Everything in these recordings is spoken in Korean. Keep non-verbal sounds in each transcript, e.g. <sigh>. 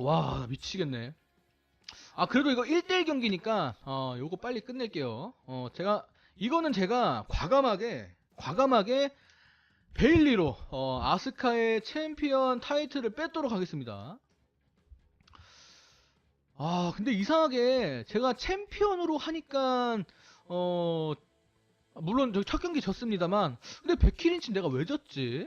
와 미치겠네. 아 그래도 이거 1대1 경기니까 어 요거 빨리 끝낼게요. 어 제가 이거는 제가 과감하게 과감하게 베일리로 어 아스카의 챔피언 타이틀을 뺏도록 하겠습니다. 아 근데 이상하게 제가 챔피언으로 하니까 어 물론 저첫 경기 졌습니다만 근데 베키린치 내가 왜 졌지?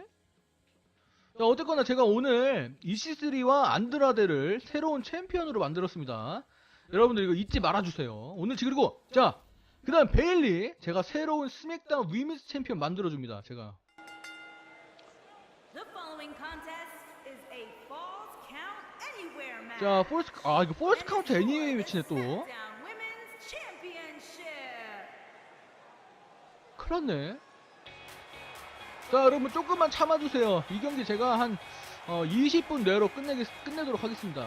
자, 어쨌거나 제가 오늘 이시3와 안드라데를 새로운 챔피언으로 만들었습니다. 여러분들 이거 잊지 말아주세요. 오늘 지금 그리고 자, 그 다음 베일리 제가 새로운 스맥다운 위미스 챔피언 만들어줍니다. 제가. 자, 포스 아 이거 포스 카운트 애니메이 매치네 또. 큰일 났네. 자, 여러분 조금만 참아주세요. 이 경기 제가 한 어, 20분 내로 끝내겠, 끝내도록 하겠습니다.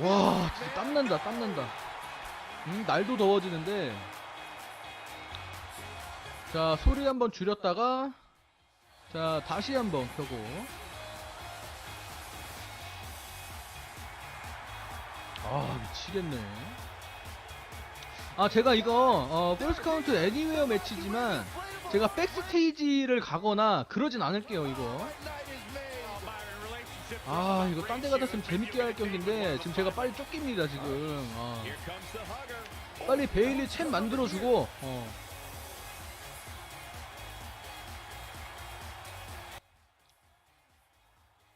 와, 진짜 땀난다, 땀난다. 음, 날도 더워지는데. 자, 소리 한번 줄였다가, 자, 다시 한번 켜고. 아, 미치겠네. 아, 제가 이거, 어, 폴스 카운트 애니웨어 매치지만, 제가 백스테이지를 가거나 그러진 않을게요, 이거. 아, 이거 딴 데 같았으면 재밌게 할 경기인데, 지금 제가 빨리 쫓깁니다, 지금. 아. 빨리 베일리 챔 만들어주고, 어.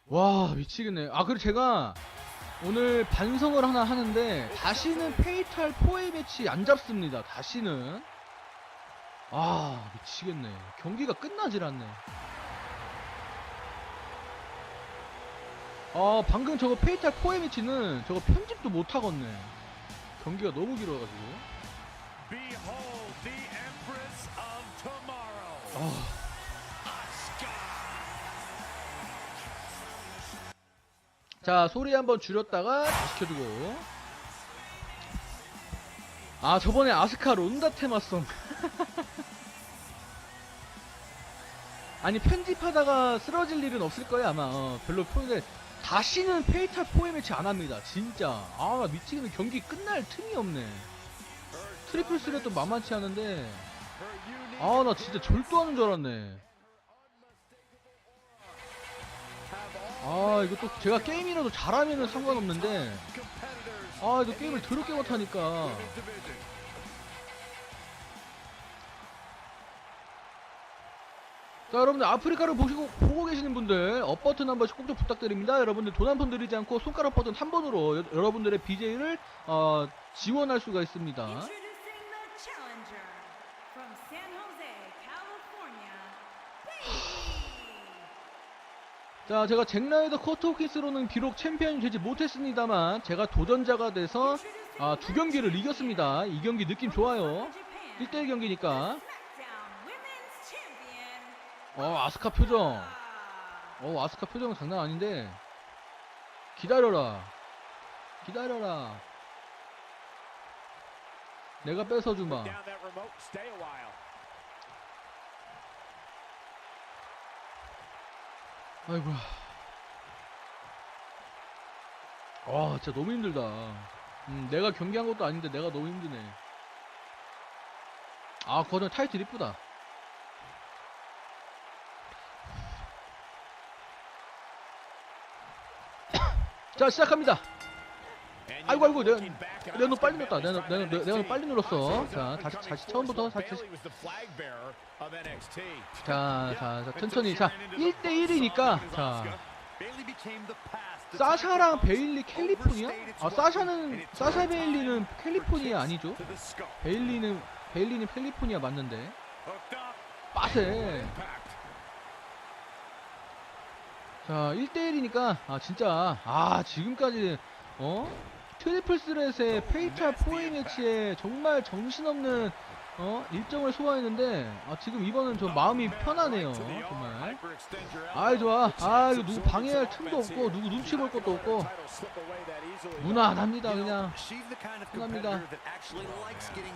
와, 미치겠네. 아, 그리고 제가 오늘 반성을 하나 하는데, 다시는 페이탈 포에 매치 안 잡습니다, 다시는. 아, 미치겠네. 경기가 끝나질 않네. 아, 방금 저거 페이탈 포에 매치는 저거 편집도 못 하겠네. 경기가 너무 길어가지고. 아. 자, 소리 한번 줄였다가 다시 켜두고. 아, 저번에 아스카 론다 테마송. <laughs> 아니, 편집하다가 쓰러질 일은 없을 거야, 아마. 어, 별로 표현데 다시는 페이탈 포에 매치 안 합니다, 진짜. 아, 미치겠네. 경기 끝날 틈이 없네. 트리플 스레도 만만치 않은데. 아, 나 진짜 절도하는 줄 알았네. 아, 이거 또 제가 게임이라도 잘하면은 상관없는데. 아, 이거 게임을 더럽게 못하니까. 자, 여러분들 아프리카를 보시고 보고 계시는 분들 업 버튼 한 번씩 꼭 좀 부탁드립니다. 여러분들 돈한푼 들이지 않고 손가락 버튼 한 번으로 여, 여러분들의 BJ를 어, 지원할 수가 있습니다. 자, 제가 잭라이더 커트 호키스로는 비록 챔피언이 되지 못했습니다만 제가 도전자가 돼서 아, 두 경기를 이겼습니다. 이 경기 느낌 좋아요. 1대1 경기니까. 어, 아스카 표정. 어, 아스카 표정은 장난 아닌데. 기다려라. 기다려라. 내가 뺏어주마. 아이고야. 와, 진짜 너무 힘들다. 음, 내가 경기한 것도 아닌데 내가 너무 힘드네. 아, 거는 타이틀 이쁘다. <coughs> 자, 시작합니다. 아이고, 아이고, 내가 너무 빨리 눌렀다. 내가, 내가, 내가 빨리 눌렀어. 자, 다시, 다시 처음부터, 다시. NXT. 자, 자, 자, 천천히. 자, 1대1이니까, 자, 사샤랑 베일리 캘리포니아? 아, 사샤는, 사샤 베일리는 캘리포니아 아니죠? 베일리는, 베일리는 캘리포니아 맞는데. 빠세. 자, 1대1이니까, 아, 진짜, 아, 지금까지, 어? 트리플 스렛의 페이탈 포에 매치에 정말 정신없는, 어? 일정을 소화했는데, 아, 지금 이번은 좀 마음이 편하네요. 정말. 아이, 좋아. 아, 이거 누구 방해할 틈도 없고, 누구 눈치 볼 것도 없고, 무난합니다, 그냥.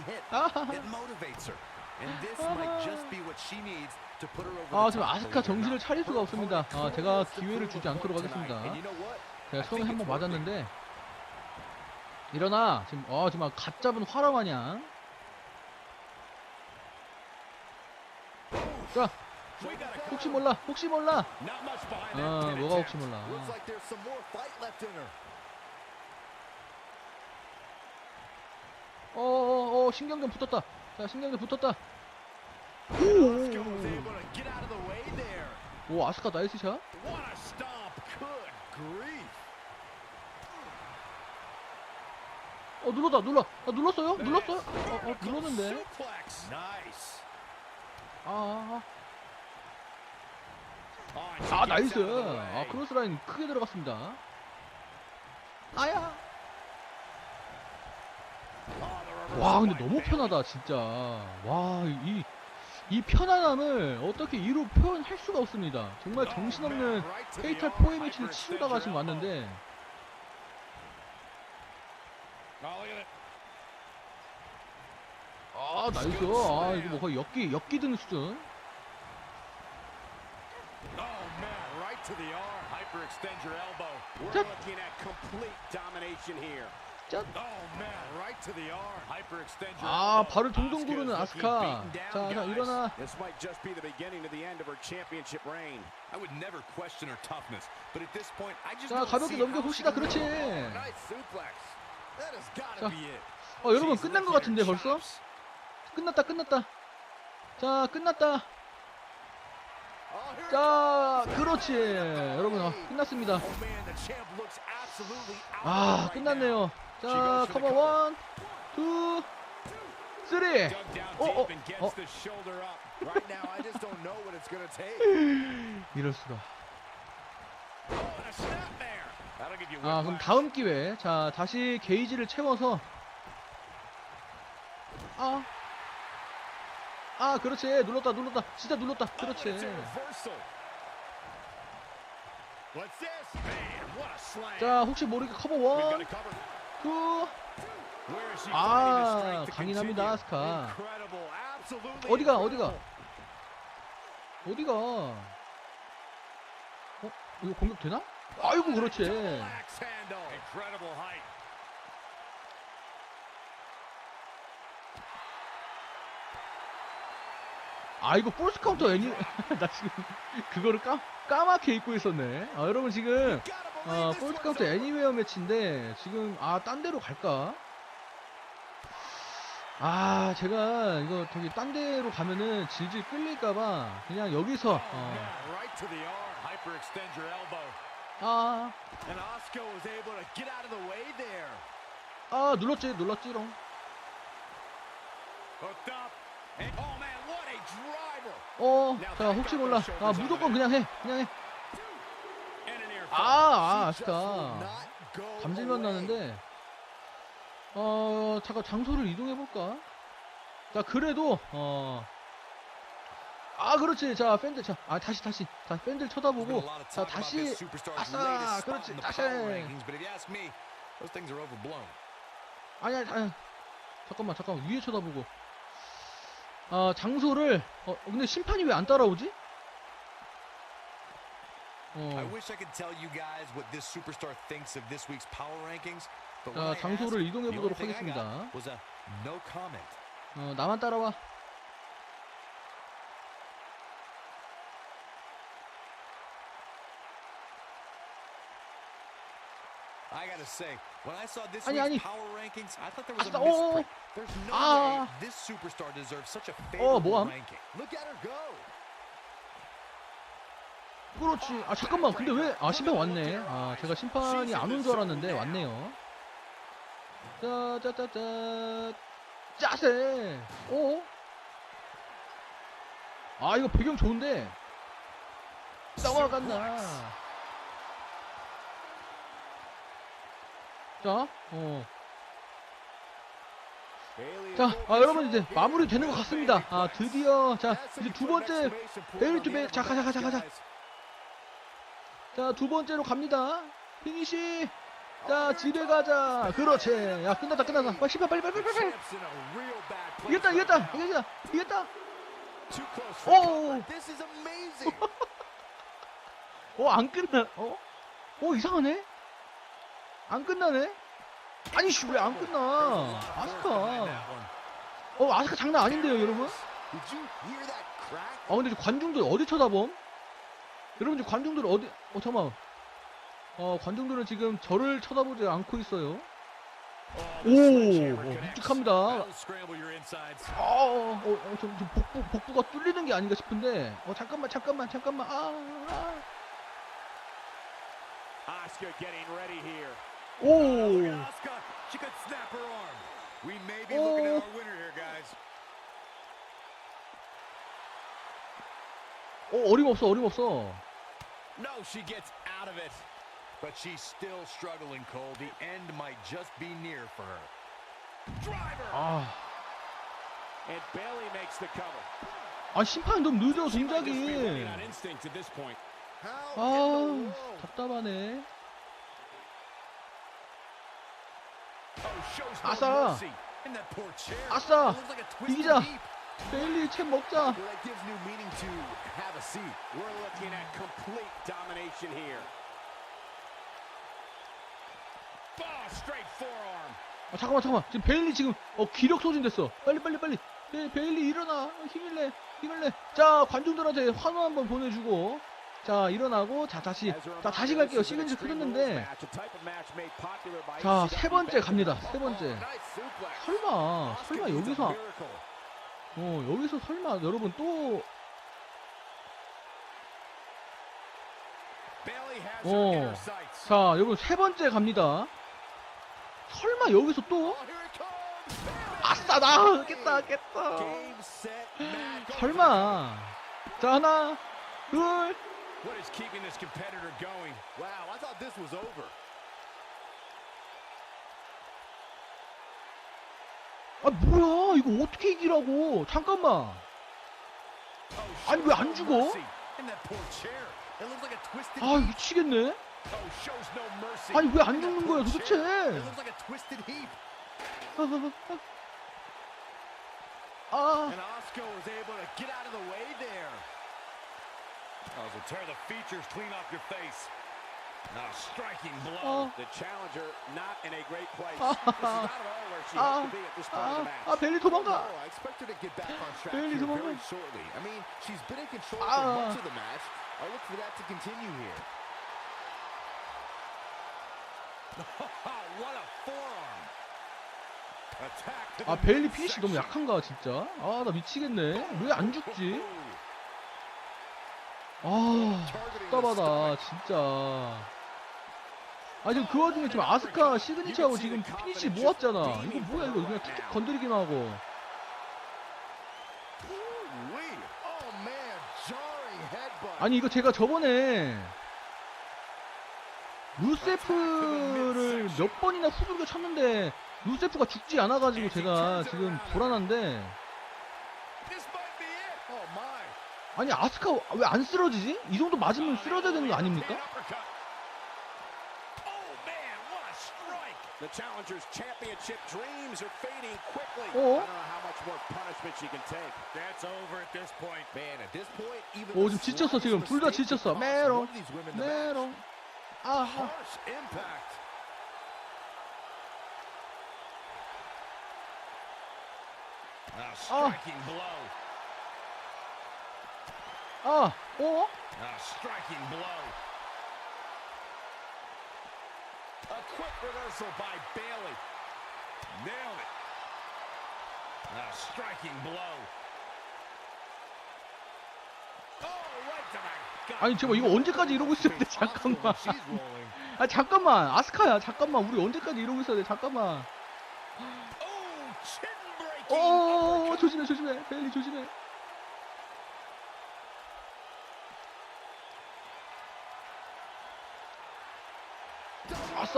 Hit. <laughs> 아하하. 아 지금. 아스카 정신을 차릴 수가 없습니다. 아 제가 기회를 주지 않도록 하겠습니다. 제가 처음에 한번 맞았는데 일어나 지금 어 지금 갓 잡은 화라 마냥 자 혹시 몰라 혹시 몰라 아 pin 뭐가. 혹시 몰라. 어어어 붙었다 자 신경전 붙었다 of the way there. 오 아스카 나이스 샷 What a stomp. Good grief. 어 눌렀다 눌러. 아 눌렀어요? 눌렀어요? 어, 어 눌렀는데. Suplex. Nice. 아, 아, she 아 gets 나이스. 아 크로스 라인 크게 들어갔습니다. 아야. 와 근데 by 너무 Bayley. 편하다 진짜. 와이 이 편안함을 어떻게 이로 표현할 수가 없습니다. 정말 정신없는 페이탈 포에 매치를 치우다가 지금 왔는데 Oh, look at it. 아 나이스 아 이거 뭐 거의 엮기 엮기 드는 수준 Oh Oh 아. 발을 동동 구르는 아스카 자, 자. 일어나 This might just be the beginning to the end of her championship reign. I would never question her toughness, but at this point, I just 자 가볍게 넘겨 봅시다 she 그렇지 Nice suplex. That has got 자. to be it. 어 여러분 끝난 것 같은데 벌써. 끝났다 끝났다 자 끝났다 Oh, 자. 그렇지 여러분 어, 끝났습니다 Oh 아 끝났네요 자 커버 원, 투, 쓰리 down 어, 어, 어. 이럴 수가 Oh, 아 그럼. 다음 기회 자 다시 게이지를 채워서 아 아, 그렇지 눌렀다 눌렀다 진짜 눌렀다 Oh, 그렇지. 자 혹시 모르게 커버 We've got 원, it covered. 투 Where is she 아, finding the strength to 강인합니다? 아스카. 어디가. 어디가 어디가 어 이거 공격 되나? 아이고 그렇지 아 이거 볼스 카운터 애니 나 지금 그거를 까 까맣게 입고 있었네 아 여러분 지금 어, 볼스 one's 카운터. 애니웨어 매치인데 지금 아 딴 데로 갈까? 아 제가 이거 저기 딴 데로 가면은 질질 끌릴까봐 그냥 여기서 Oh, 어. 아. 아 눌렀지 눌렀지롱 어, 자 혹시 몰라. 아 무조건 그냥 해 그냥 해. 아, 아 아쉽다. 감질만. 나는데. 어 잠깐 장소를 이동해 볼까? 자 그래도 어. 아 그렇지. 자 팬들 자아 다시 다시. 자 팬들 쳐다보고. 자 다시. 아싸 그렇지. 다시. But if you ask me, those things are overblown. 아니 아니 아니. 잠깐만 잠깐만. 위에 쳐다보고 아 장소를 어 근데 심판이 왜 안 따라오지? 어, 자 장소를 이동해 보도록 하겠습니다. 어 나만 따라와. I gotta say, when I saw this 아니, 아니. power rankings, I thought there was 아싸, a 어, 어, misprint. There's no 아. way this superstar deserves such a 어 favorable 뭐함? ranking. Look at her go. 그렇지. 아 잠깐만. 근데 왜? 아 심판 왔네. 아 제가 심판이 안 온 줄 알았는데 왔네요. 짜짜짜짜 짜세. 오. 아 이거 배경 좋은데. 넘어갔나. 자, 어. 자, 아, 여러분 이제 마무리 되는 것. 같습니다. 아, 드디어 자 이제 두 번째 베일 on 투 the 베일. end 자 가자 가자 가자. 자 두 번째로 갑니다. 피니시. 자 집에 가자. 그렇지. 야 끝났다 끝났다. 빨리 빨리 빨리 빨리 빨리. Place 이겼다 이겼다. 이겼다 이겼다. 오! 어, 안 끝나, 어? 어, 이상하네? 안 끝나네? 아니, 씨, 왜 안 끝나? 아스카. 어, 아스카 장난 아닌데요, 여러분? 아, 근데 관중들 어디 쳐다봄? 여러분, 지금 관중들 어디, 어, 잠깐만. 어, 관중들은 지금 저를 쳐다보지 않고 있어요. 오, 어, 묵직합니다. 아, 어, 어, 어, 좀, 좀 복부, 복부가 뚫리는 게 아닌가 싶은데. 어, 잠깐만, 잠깐만, 잠깐만. 아, 아. Asuka getting ready here. 오. Asuka, she could snap her arm. We may be looking Oh. at our winner here, guys. 어, 어림없어, 어림없어. No, she gets out of it. But she's still struggling, Cole. The end might just be near for her. Driver! 아, And Bailey makes the cover. 아 심판 너무 늦어 She might just be 동작이. running on instinct at this point. How 아, in the world? 답답하네. 아싸. 아싸. 이기자. 베일리 챔 먹자. Oh. 아, 잠깐만, 잠깐만. 지금 베일리 지금 어 기력 소진됐어. 빨리, 빨리, 빨리. 베, 베일리 일어나. 어, 힘을 내, 힘을 내. 자, 관중들한테 환호 한번 보내주고. 자, 일어나고, 자, 다시, 자, 다시 갈게요. popular by 자, 세 번째 갑니다. 세 번째. 설마, 설마 여기서. 어, 여기서 설마 여러분 또, 어. 자, 여러분 세 번째 갑니다. 설마 여기서 또? Oh. 아싸, 나 깼다, 깼다. 설마. 자, 하나, 둘, What is keeping this competitor going? Wow, I thought this was over. 아, 뭐야. 이거 어떻게 이기라고. 잠깐만. Oh, 아니, 왜안 no 죽어? 아. 미치겠네. Oh. 아니, 왜 안 죽는 거야, 도대체? 아, Oh, so tear the features clean off your face. Now, striking blow. 어, The challenger not in a great place. 아, this is not at all where she has to be at this part of 아, the match. 아, 벨리 도망가. Oh, I expect her to get back on track Bailey, here very shortly. I mean, she's been in control Ah. for much of the match. I look for that to continue here. what a forearm. 아, 베일리 피니시 너무. 약한가, 진짜? 아, 나 미치겠네. 왜 안 죽지? 아, 답답하다, 진짜. 아, 지금 그 와중에 지금 아스카 시그니처하고 지금 피니시 모았잖아. 이거 뭐야, 이거 그냥 툭툭 건드리기만 하고. 아니, 이거 제가 저번에 루세프를 몇 번이나 후들겨 쳤는데 루세프가 죽지 않아가지고 제가 지금 불안한데 This might be it. Oh my. 아니 아스카 왜 안 쓰러지지? 이 정도 맞으면 쓰러져야 되는 거 아닙니까? Uppercut. Oh man, what a strike. The challenger's championship dreams are fading quickly. 어? I don't know how much more punishment she can take. That's over at this point. Man, at this point, even 오 지금 지쳤어 지금 둘 다 지쳤어 메롱. 메롱 아 impact. Striking blow. 아, 어? Blow. A quick reversal by Bailey. Nailed it. Now, striking blow. Oh. 아니 잠깐 이거 언제까지 이러고 있어야 돼 잠깐만. 아 잠깐만 아스카야 잠깐만 우리 언제까지 이러고 있어야 돼 잠깐만 Oh. 어 uppercut. 조심해 조심해 베일리 조심해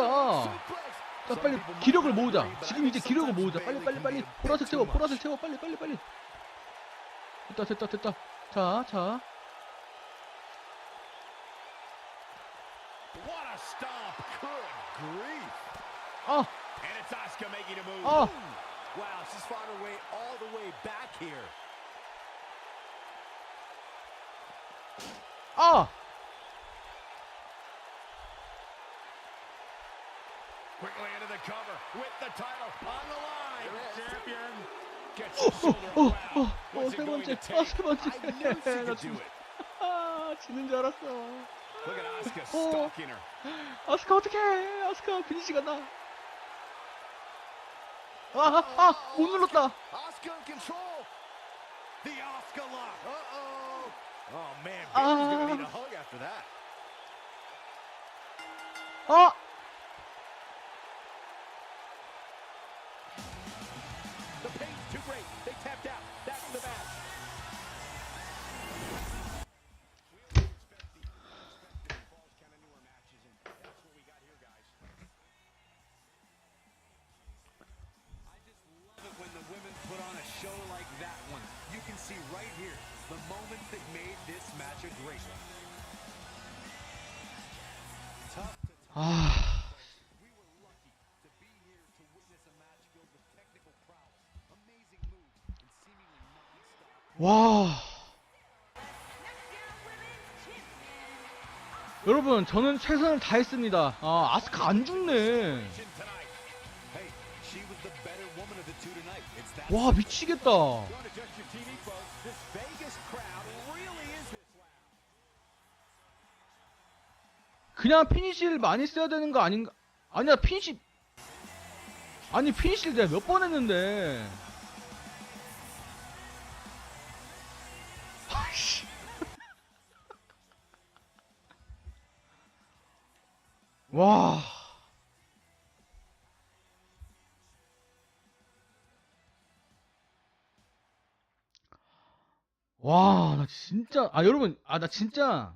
Suplex. 자 빨리 기력을 모으자 지금 이제 기력을 모으자 빨리 빨리 빨리 보라색 채워 보라색 채워 빨리 빨리 빨리 됐다 됐다 됐다. Good grief. 아. 아. 아! Quickly into the cover with the title on the line. Champion gets 어. 어. 어, 어, 세 it going 번째. to 아, take? 세 번째. I knew she 나 could do 진짜. it. 아, 지는 줄 알았어. Oh. her. 아스카 어떡해. 아스카 비니시가 나. 아, 아, 아, 못 눌렀다. Asuka in non-stop. 와. 여러분, 저는 최선을 다했습니다. 아, 아스카 안 죽네. 와, 미치겠다. 그냥 피니시를 많이 써야 되는 거 아닌가? 아니야, 피니시. 아니, 피니시를 내가 몇 번 했는데. 아이씨. 와. 와, 나 진짜, 아, 여러분, 아, 나 진짜,